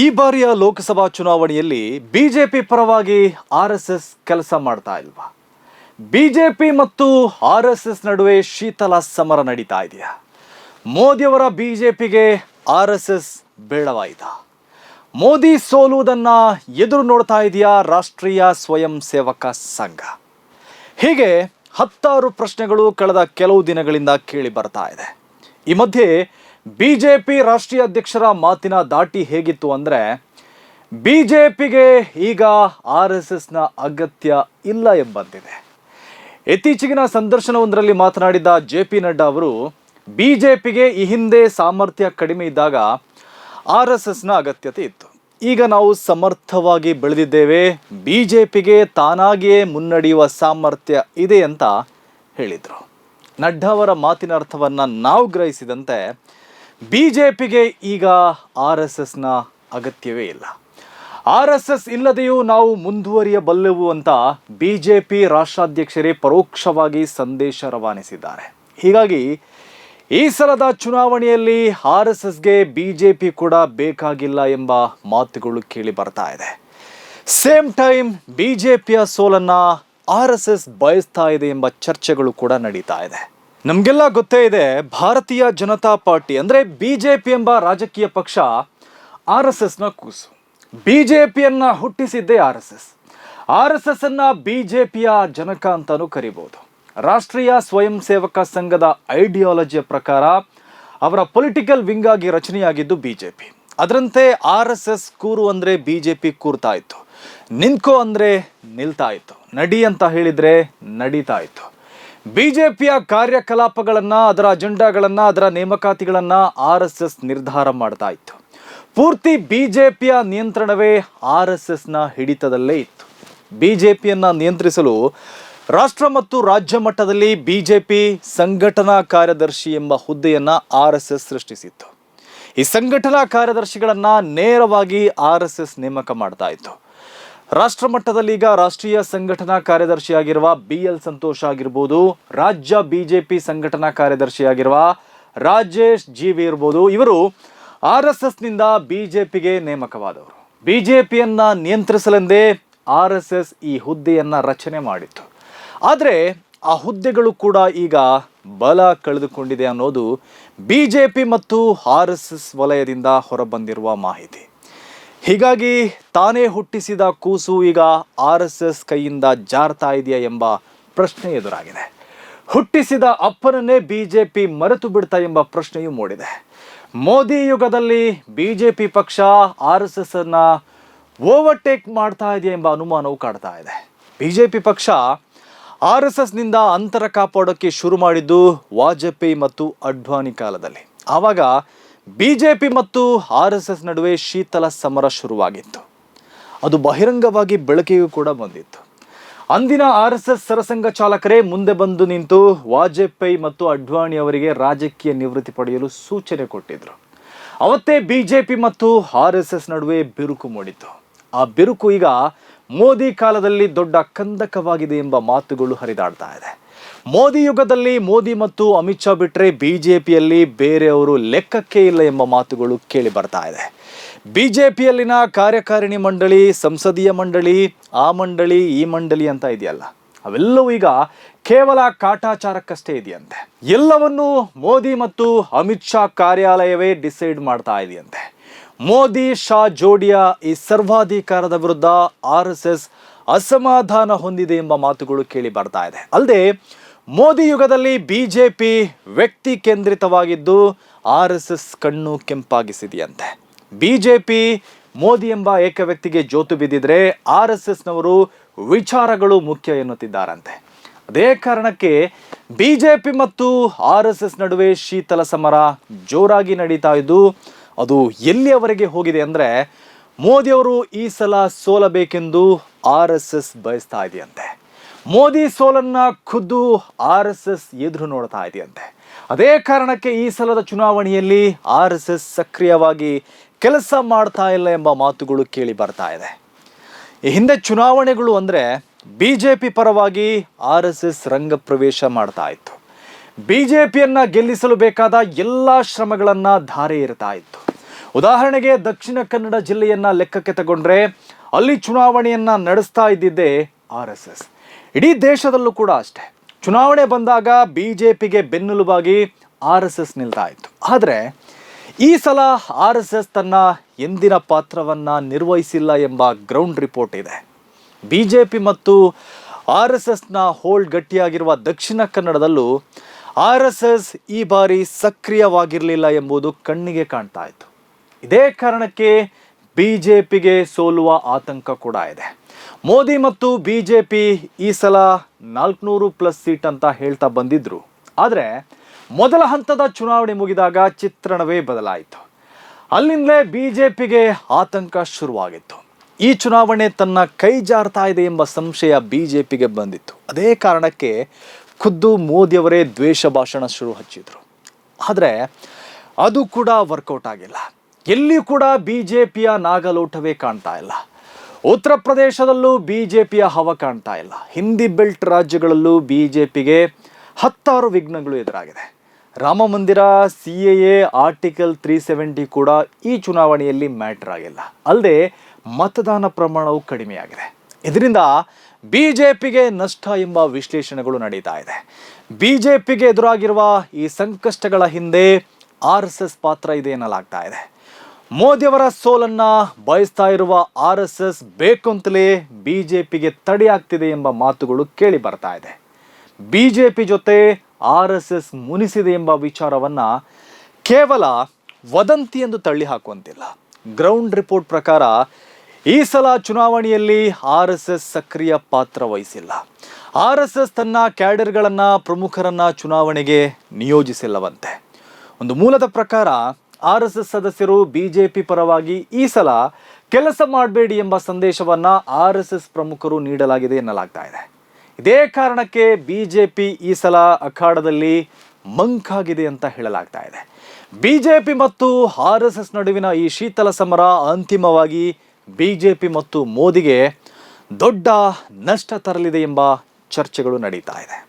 ಈ ಬಾರಿಯ ಲೋಕಸಭಾ ಚುನಾವಣೆಯಲ್ಲಿ ಬಿಜೆಪಿ ಪರವಾಗಿ ಆರ್ ಎಸ್ ಎಸ್ ಕೆಲಸ ಮಾಡ್ತಾ ಇಲ್ವಾ? ಬಿಜೆಪಿ ಮತ್ತು ಆರ್ ಎಸ್ ಎಸ್ ನಡುವೆ ಶೀತಲ ಸಮರ ನಡೀತಾ ಇದೆಯಾ? ಮೋದಿಯವರ ಬಿಜೆಪಿಗೆ ಆರ್ ಎಸ್ ಎಸ್ ಬೇಡವಾಯಿತಾ? ಮೋದಿ ಸೋಲುವುದನ್ನ ಎದುರು ನೋಡ್ತಾ ಇದೆಯಾ ರಾಷ್ಟ್ರೀಯ ಸ್ವಯಂ ಸೇವಕ ಸಂಘ? ಹೀಗೆ ಹತ್ತಾರು ಪ್ರಶ್ನೆಗಳು ಕಳೆದ ಕೆಲವು ದಿನಗಳಿಂದ ಕೇಳಿ ಬರ್ತಾ ಇದೆ. ಈ ಮಧ್ಯೆ ಬಿಜೆಪಿ ರಾಷ್ಟ್ರೀಯ ಅಧ್ಯಕ್ಷರ ಮಾತಿನ ದಾಟಿ ಹೇಗಿತ್ತು ಅಂದರೆ, ಬಿಜೆಪಿಗೆ ಈಗ ಆರ್ ಎಸ್ ಎಸ್ನ ಅಗತ್ಯ ಇಲ್ಲ ಎಂಬಂತಿದೆ. ಇತ್ತೀಚೆಗಿನ ಸಂದರ್ಶನವೊಂದರಲ್ಲಿ ಮಾತನಾಡಿದ ಜೆ ಪಿ ನಡ್ಡಾ ಅವರು, ಬಿಜೆಪಿಗೆ ಈ ಹಿಂದೆ ಸಾಮರ್ಥ್ಯ ಕಡಿಮೆ ಇದ್ದಾಗ ಆರ್ ಎಸ್ ಎಸ್ನ ಅಗತ್ಯತೆ ಇತ್ತು. ಈಗ ನಾವು ಸಮರ್ಥವಾಗಿ ಬೆಳೆದಿದ್ದೇವೆ, ಬಿಜೆಪಿಗೆ ತಾನಾಗಿಯೇ ಮುನ್ನಡೆಯುವ ಸಾಮರ್ಥ್ಯ ಇದೆ ಅಂತ ಹೇಳಿದರು. ನಡ್ಡಾ ಅವರ ಮಾತಿನ ಅರ್ಥವನ್ನು ನಾವು ಗ್ರಹಿಸಿದಂತೆ ಬಿಜೆಪಿಗೆ ಈಗ ಆರ್ ಎಸ್ ಎಸ್ನ ಅಗತ್ಯವೇ ಇಲ್ಲ. ಆರ್ ಎಸ್ ಎಸ್ ಇಲ್ಲದೆಯೂ ನಾವು ಮುಂದುವರಿಯಬಲ್ಲೆವು ಅಂತ ಬಿ ಜೆ ಪಿ ರಾಷ್ಟ್ರಾಧ್ಯಕ್ಷರೇ ಪರೋಕ್ಷವಾಗಿ ಸಂದೇಶ ರವಾನಿಸಿದ್ದಾರೆ. ಹೀಗಾಗಿ ಈ ಸಲದ ಚುನಾವಣೆಯಲ್ಲಿ ಆರ್ ಎಸ್ ಎಸ್ಗೆ ಬಿ ಜೆ ಪಿ ಕೂಡ ಬೇಕಾಗಿಲ್ಲ ಎಂಬ ಮಾತುಗಳು ಕೇಳಿ ಬರ್ತಾ ಇದೆ. ಸೇಮ್ ಟೈಮ್ ಬಿ ಜೆ ಪಿಯ ಸೋಲನ್ನು ಆರ್ ಎಸ್ ಎಸ್ ಬಯಸ್ತಾ ಇದೆ ಎಂಬ ಚರ್ಚೆಗಳು ಕೂಡ ನಡೀತಾ ಇದೆ. ನಮಗೆಲ್ಲ ಗೊತ್ತೇ ಇದೆ, ಭಾರತೀಯ ಜನತಾ ಪಾರ್ಟಿ, ಅಂದರೆ ಬಿ ಜೆ ಪಿ ಎಂಬ ರಾಜಕೀಯ ಪಕ್ಷ ಆರ್ ಎಸ್ ಎಸ್ನ ಕೂಸು. ಬಿ ಜೆ ಪಿಯನ್ನು ಹುಟ್ಟಿಸಿದ್ದೇ R S S. R S S J ಪಿಯ ಜನಕ ಅಂತಲೂ ಕರಿಬಹುದು ರಾಷ್ಟ್ರೀಯ ಸ್ವಯಂ ಸೇವಕ ಸಂಘದ ಐಡಿಯಾಲಜಿಯ ಪ್ರಕಾರ ಅವರ ಪೊಲಿಟಿಕಲ್ ವಿಂಗ್ ಆಗಿ ರಚನೆಯಾಗಿದ್ದು ಪಿ ಅದರಂತೆ ಆರ್ ಎಸ್ ಎಸ್ ಕೂರು ಅಂದರೆ ಪಿ ಕೂರ್ತಾ ಇತ್ತು. ನಿಂತ್ಕೋ ಅಂದರೆ ನಿಲ್ತಾ ಇತ್ತು. ನಡಿ ಅಂತ ಹೇಳಿದ್ರೆ ನಡೀತಾ ಇತ್ತು. ಬಿಜೆಪಿಯ ಕಾರ್ಯಕಲಾಪಗಳನ್ನು, ಅದರ ಅಜೆಂಡಾಗಳನ್ನು, ಅದರ ನೇಮಕಾತಿಗಳನ್ನು ಆರ್ ಎಸ್ ಎಸ್ ನಿರ್ಧಾರ ಮಾಡ್ತಾ ಇತ್ತು. ಪೂರ್ತಿ ಬಿಜೆಪಿಯ ನಿಯಂತ್ರಣವೇ ಆರ್ ಎಸ್ ಎಸ್ನ ಹಿಡಿತದಲ್ಲೇ ಇತ್ತು. ಬಿಜೆಪಿಯನ್ನ ನಿಯಂತ್ರಿಸಲು ರಾಷ್ಟ್ರ ಮತ್ತು ರಾಜ್ಯ ಮಟ್ಟದಲ್ಲಿ ಬಿಜೆಪಿ ಸಂಘಟನಾ ಕಾರ್ಯದರ್ಶಿ ಎಂಬ ಹುದ್ದೆಯನ್ನ ಆರ್ ಎಸ್ ಎಸ್ ಸೃಷ್ಟಿಸಿತ್ತು. ಈ ಸಂಘಟನಾ ಕಾರ್ಯದರ್ಶಿಗಳನ್ನ ನೇರವಾಗಿ ಆರ್ ಎಸ್ ಎಸ್ ನೇಮಕ ಮಾಡ್ತಾ ಇತ್ತು. ರಾಷ್ಟ್ರ ಈಗ ರಾಷ್ಟ್ರೀಯ ಸಂಘಟನಾ ಕಾರ್ಯದರ್ಶಿಯಾಗಿರುವ ಬಿ ಎಲ್ ಸಂತೋಷ್ ಆಗಿರ್ಬೋದು, ರಾಜ್ಯ ಬಿಜೆಪಿ ಸಂಘಟನಾ ಕಾರ್ಯದರ್ಶಿಯಾಗಿರುವ ರಾಜೇಶ್ ಜೀವಿ ಇರ್ಬೋದು, ಇವರು ಆರ್ ಎಸ್ ಎಸ್ನಿಂದ ಬಿಜೆಪಿಗೆ ನೇಮಕವಾದವರು. ಬಿಜೆಪಿಯನ್ನ ನಿಯಂತ್ರಿಸಲೆಂದೇ ಆರ್ ಎಸ್ ಎಸ್ ಈ ಹುದ್ದೆಯನ್ನ ರಚನೆ ಮಾಡಿತ್ತು. ಆದರೆ ಆ ಹುದ್ದೆಗಳು ಕೂಡ ಈಗ ಬಲ ಕಳೆದುಕೊಂಡಿದೆ ಅನ್ನೋದು ಬಿಜೆಪಿ ಮತ್ತು ಆರ್ ಎಸ್ ಎಸ್ ವಲಯದಿಂದ ಹೊರಬಂದಿರುವ ಮಾಹಿತಿ. ಹೀಗಾಗಿ ತಾನೇ ಹುಟ್ಟಿಸಿದ ಕೂಸು ಈಗ ಆರ್ ಎಸ್ ಎಸ್ ಕೈಯಿಂದ ಜಾರ್ತಾ ಇದೆಯಾ ಎಂಬ ಪ್ರಶ್ನೆ ಎದುರಾಗಿದೆ. ಹುಟ್ಟಿಸಿದ ಅಪ್ಪನನ್ನೇ ಬಿ ಜೆ ಪಿ ಮರೆತು ಬಿಡ್ತಾ ಎಂಬ ಪ್ರಶ್ನೆಯೂ ಮೂಡಿದೆ. ಮೋದಿ ಯುಗದಲ್ಲಿ ಬಿ ಜೆ ಪಿ ಪಕ್ಷ ಆರ್ ಎಸ್ ಎಸ್ ಅನ್ನ ಓವರ್ಟೇಕ್ ಮಾಡ್ತಾ ಇದೆಯಾ ಎಂಬ ಅನುಮಾನವು ಕಾಡ್ತಾ ಇದೆ. ಬಿ ಜೆ ಪಿ ಪಕ್ಷ ಆರ್ ಎಸ್ ಎಸ್ನಿಂದ ಅಂತರ ಕಾಪಾಡೋಕ್ಕೆ ಶುರು ಮಾಡಿದ್ದು ವಾಜಪೇಯಿ ಮತ್ತು ಅಡ್ವಾನಿ ಕಾಲದಲ್ಲಿ. ಆವಾಗ ಬಿಜೆಪಿ ಮತ್ತು ಆರ್ ಎಸ್ ಎಸ್ ನಡುವೆ ಶೀತಲ ಸಮರ ಶುರುವಾಗಿತ್ತು. ಅದು ಬಹಿರಂಗವಾಗಿ ಬೆಳಕಿಗೂ ಕೂಡ ಬಂದಿತ್ತು. ಅಂದಿನ ಆರ್ ಎಸ್ ಎಸ್ ಸರಸಂಘ ಚಾಲಕರೇ ಮುಂದೆ ಬಂದು ನಿಂತು ವಾಜಪೇಯಿ ಮತ್ತು ಅಡ್ವಾಣಿ ಅವರಿಗೆ ರಾಜಕೀಯ ನಿವೃತ್ತಿ ಪಡೆಯಲು ಸೂಚನೆ ಕೊಟ್ಟಿದ್ರು. ಅವತ್ತೇ ಬಿಜೆಪಿ ಮತ್ತು ಆರ್ ಎಸ್ ಎಸ್ ನಡುವೆ ಬಿರುಕು ಮೂಡಿತು ಆ ಬಿರುಕು ಈಗ ಮೋದಿ ಕಾಲದಲ್ಲಿ ದೊಡ್ಡ ಕಂದಕವಾಗಿದೆ ಎಂಬ ಮಾತುಗಳು ಹರಿದಾಡ್ತಾ ಇದೆ. ಮೋದಿ ಯುಗದಲ್ಲಿ ಮೋದಿ ಮತ್ತು ಅಮಿತ್ ಶಾ ಬಿಟ್ಟರೆ ಬಿ ಜೆ ಪಿಯಲ್ಲಿ ಬೇರೆಯವರು ಲೆಕ್ಕಕ್ಕೆ ಇಲ್ಲ ಎಂಬ ಮಾತುಗಳು ಕೇಳಿ ಬರ್ತಾ ಇದೆ. ಬಿ ಜೆ ಪಿಯಲ್ಲಿನ ಕಾರ್ಯಕಾರಿಣಿ ಮಂಡಳಿ, ಸಂಸದೀಯ ಮಂಡಳಿ, ಆ ಮಂಡಳಿ, ಈ ಮಂಡಳಿ ಅಂತ ಇದೆಯಲ್ಲ? ಅವೆಲ್ಲವೂ ಈಗ ಕೇವಲ ಕಾಟಾಚಾರಕ್ಕಷ್ಟೇ ಇದೆಯಂತೆ. ಎಲ್ಲವನ್ನೂ ಮೋದಿ ಮತ್ತು ಅಮಿತ್ ಶಾ ಕಾರ್ಯಾಲಯವೇ ಡಿಸೈಡ್ ಮಾಡ್ತಾ ಇದೆಯಂತೆ. ಮೋದಿ, ಶಾ ಜೋಡಿಯ ಈ ಸರ್ವಾಧಿಕಾರದ ವಿರುದ್ಧ ಆರ್ ಎಸ್ ಎಸ್ ಅಸಮಾಧಾನ ಹೊಂದಿದೆ ಎಂಬ ಮಾತುಗಳು ಕೇಳಿ ಬರ್ತಾ ಇದೆ. ಅಲ್ಲದೆ, ಮೋದಿ ಯುಗದಲ್ಲಿ ಬಿಜೆಪಿ ವ್ಯಕ್ತಿ ಕೇಂದ್ರಿತವಾಗಿದ್ದು ಆರ್ ಎಸ್ ಎಸ್ ಕಣ್ಣು ಕೆಂಪಾಗಿಸಿದೆಯಂತೆ. ಬಿಜೆಪಿ ಮೋದಿ ಎಂಬ ಏಕ ವ್ಯಕ್ತಿಗೆ ಜೋತು ಬಿದ್ದಿದ್ರೆ ಆರ್ ಎಸ್ ಎಸ್ನವರು ವಿಚಾರಗಳು ಮುಖ್ಯ ಎನ್ನುತ್ತಿದ್ದಾರಂತೆ. ಅದೇ ಕಾರಣಕ್ಕೆ ಬಿಜೆಪಿ ಮತ್ತು ಆರ್ ಎಸ್ ಎಸ್ ನಡುವೆ ಶೀತಲ ಸಮರ ಜೋರಾಗಿ ನಡೀತಾ ಇದ್ದು, ಅದು ಎಲ್ಲಿಯವರೆಗೆ ಹೋಗಿದೆ ಅಂದರೆ ಮೋದಿಯವರು ಈ ಸಲ ಸೋಲಬೇಕೆಂದು ಆರ್ ಎಸ್ ಎಸ್ ಬಯಸ್ತಾ ಇದೆಯಂತೆ. ಮೋದಿ ಸೋಲನ್ನ ಖುದ್ದು ಆರ್ ಎಸ್ ಎಸ್ ಎದುರು ನೋಡ್ತಾ ಇದೆಯಂತೆ. ಅದೇ ಕಾರಣಕ್ಕೆ ಈ ಸಲದ ಚುನಾವಣೆಯಲ್ಲಿ ಆರ್ ಎಸ್ ಎಸ್ ಸಕ್ರಿಯವಾಗಿ ಕೆಲಸ ಮಾಡ್ತಾ ಇಲ್ಲ ಎಂಬ ಮಾತುಗಳು ಕೇಳಿ ಬರ್ತಾ ಇದೆ. ಹಿಂದೆ ಚುನಾವಣೆಗಳು ಅಂದರೆ ಬಿ ಜೆ ಪಿ ಪರವಾಗಿ ಆರ್ ಎಸ್ ಎಸ್ ರಂಗ ಪ್ರವೇಶ ಮಾಡ್ತಾ ಇತ್ತು. ಬಿ ಜೆ ಪಿಯನ್ನು ಗೆಲ್ಲಿಸಲು ಬೇಕಾದ ಎಲ್ಲ ಶ್ರಮಗಳನ್ನು ಧಾರೆ ಇರ್ತಾ ಇತ್ತು. ಉದಾಹರಣೆಗೆ ದಕ್ಷಿಣ ಕನ್ನಡ ಜಿಲ್ಲೆಯನ್ನ ಲೆಕ್ಕಕ್ಕೆ ತಗೊಂಡ್ರೆ ಅಲ್ಲಿ ಚುನಾವಣೆಯನ್ನ ನಡೆಸ್ತಾ ಇದ್ದಿದ್ದೆ ಆರ್ ಎಸ್ ಎಸ್. ಇಡೀ ದೇಶದಲ್ಲೂ ಕೂಡ ಅಷ್ಟೇ. ಚುನಾವಣೆ ಬಂದಾಗ ಬಿ ಜೆ ಪಿಗೆ ಬೆನ್ನೆಲುಬಾಗಿ ಆರ್ ಎಸ್ ಎಸ್ ನಿಲ್ತಾ ಇತ್ತು. ಆದರೆ ಈ ಸಲ ಆರ್ ಎಸ್ ಎಸ್ ತನ್ನ ಎಂದಿನ ಪಾತ್ರವನ್ನ ನಿರ್ವಹಿಸಿಲ್ಲ ಎಂಬ ಗ್ರೌಂಡ್ ರಿಪೋರ್ಟ್ ಇದೆ. ಬಿ ಜೆ ಪಿ ಮತ್ತು ಆರ್ ಎಸ್ ಎಸ್ನ ಹೋಲ್ಡ್ ಗಟ್ಟಿಯಾಗಿರುವ ದಕ್ಷಿಣ ಕನ್ನಡದಲ್ಲೂ ಆರ್ ಎಸ್ ಎಸ್ ಈ ಬಾರಿ ಸಕ್ರಿಯವಾಗಿರಲಿಲ್ಲ ಎಂಬುದು ಕಣ್ಣಿಗೆ ಕಾಣ್ತಾ ಇತ್ತು. ಇದೇ ಕಾರಣಕ್ಕೆ ಬಿ ಜೆ ಪಿಗೆ ಸೋಲುವ ಆತಂಕ ಕೂಡ ಇದೆ. ಮೋದಿ ಮತ್ತು ಬಿ ಜೆ ಪಿ ಈ ಸಲ ನಾಲ್ಕುನೂರು ಪ್ಲಸ್ ಸೀಟ್ ಅಂತ ಹೇಳ್ತಾ ಬಂದಿದ್ರು. ಆದರೆ ಮೊದಲ ಹಂತದ ಚುನಾವಣೆ ಮುಗಿದಾಗ ಚಿತ್ರಣವೇ ಬದಲಾಯಿತು. ಅಲ್ಲಿಂದಲೇ ಬಿ ಜೆ ಪಿಗೆ ಆತಂಕ ಶುರುವಾಗಿತ್ತು. ಈ ಚುನಾವಣೆ ತನ್ನ ಕೈ ಜಾರ್ತಾ ಇದೆ ಎಂಬ ಸಂಶಯ ಬಿ ಜೆ ಪಿಗೆ ಬಂದಿತ್ತು. ಅದೇ ಕಾರಣಕ್ಕೆ ಖುದ್ದು ಮೋದಿಯವರೇ ದ್ವೇಷ ಭಾಷಣ ಶುರು ಹಚ್ಚಿದ್ರು. ಆದರೆ ಅದು ಕೂಡ ವರ್ಕೌಟ್ ಆಗಿಲ್ಲ. ಎಲ್ಲಿಯೂ ಕೂಡ ಬಿ ಜೆ ಪಿಯ ನಾಗಲೋಟವೇ ಕಾಣ್ತಾ ಇಲ್ಲ. ಉತ್ತರ ಪ್ರದೇಶದಲ್ಲೂ ಬಿ ಜೆ ಪಿಯ ಹವ ಕಾಣ್ತಾ ಇಲ್ಲ. ಹಿಂದಿ ಬೆಲ್ಟ್ ರಾಜ್ಯಗಳಲ್ಲೂ ಬಿ ಜೆ ಪಿಗೆ ಹತ್ತಾರು ವಿಘ್ನಗಳು ಎದುರಾಗಿದೆ. Ram Mandir, C A A, article three seventy ಕೂಡ ಈ ಚುನಾವಣೆಯಲ್ಲಿ ಮ್ಯಾಟರ್ ಆಗಿಲ್ಲ. ಅಲ್ಲದೆ ಮತದಾನ ಪ್ರಮಾಣವು ಕಡಿಮೆಯಾಗಿದೆ. ಇದರಿಂದ ಬಿ ಜೆ ಪಿಗೆ ನಷ್ಟ ಎಂಬ ವಿಶ್ಲೇಷಣೆಗಳು ನಡೀತಾ ಇದೆ. ಬಿ ಜೆ ಪಿಗೆ ಎದುರಾಗಿರುವ ಈ ಸಂಕಷ್ಟಗಳ ಹಿಂದೆ ಆರ್ ಎಸ್ ಎಸ್ ಪಾತ್ರ ಇದೆ ಎನ್ನಲಾಗ್ತಾ ಇದೆ. ಮೋದಿಯವರ ಸೋಲನ್ನ ಬಯಸ್ತಾ ಇರುವ ಆರ್ ಎಸ್ ಎಸ್ ಬೇಕು ಅಂತಲೇ ಬಿ ಜೆ ಪಿಗೆ ತಡೆಯಾಗ್ತಿದೆ ಎಂಬ ಮಾತುಗಳು ಕೇಳಿ ಬರ್ತಾ ಇದೆ. ಬಿ ಜೆ ಪಿ ಜೊತೆ ಆರ್ ಎಸ್ ಎಸ್ ಮುನಿಸಿದೆ ಎಂಬ ವಿಚಾರವನ್ನ ಕೇವಲ ವದಂತಿ ಎಂದು ತಳ್ಳಿ ಹಾಕುವಂತಿಲ್ಲ ಗ್ರೌಂಡ್ ರಿಪೋರ್ಟ್ ಪ್ರಕಾರ ಈ ಸಲ ಚುನಾವಣೆಯಲ್ಲಿ ಆರ್ ಎಸ್ ಎಸ್ ಸಕ್ರಿಯ ಪಾತ್ರ ವಹಿಸಿಲ್ಲ. ಆರ್ ಎಸ್ ಎಸ್ ತನ್ನ ಕ್ಯಾಡರ್ಗಳನ್ನು ಪ್ರಮುಖರನ್ನ ಚುನಾವಣೆಗೆ ನಿಯೋಜಿಸಿಲ್ಲವಂತೆ. ಒಂದು ಮೂಲದ ಪ್ರಕಾರ ಆರ್ ಎಸ್ ಎಸ್ ಸದಸ್ಯರು ಬಿಜೆಪಿ ಪರವಾಗಿ ಈ ಸಲ ಕೆಲಸ ಮಾಡಬೇಡಿ ಎಂಬ ಸಂದೇಶವನ್ನ ಆರ್ ಎಸ್ ಎಸ್ ಪ್ರಮುಖರು ನೀಡಲಾಗಿದೆ ಎನ್ನಲಾಗ್ತಾ ಇದೆ. ಇದೇ ಕಾರಣಕ್ಕೆ ಬಿಜೆಪಿ ಈ ಸಲ ಅಖಾಡದಲ್ಲಿ ಮಂಕಾಗಿದೆ ಅಂತ ಹೇಳಲಾಗ್ತಾ ಇದೆ. ಬಿಜೆಪಿ ಮತ್ತು ಆರ್ ಎಸ್ ಎಸ್ ನಡುವಿನ ಈ ಶೀತಲ ಸಮರ ಅಂತಿಮವಾಗಿ ಬಿಜೆಪಿ ಮತ್ತು ಮೋದಿಗೆ ದೊಡ್ಡ ನಷ್ಟ ತರಲಿದೆ ಎಂಬ ಚರ್ಚೆಗಳು ನಡೀತಾ ಇದೆ.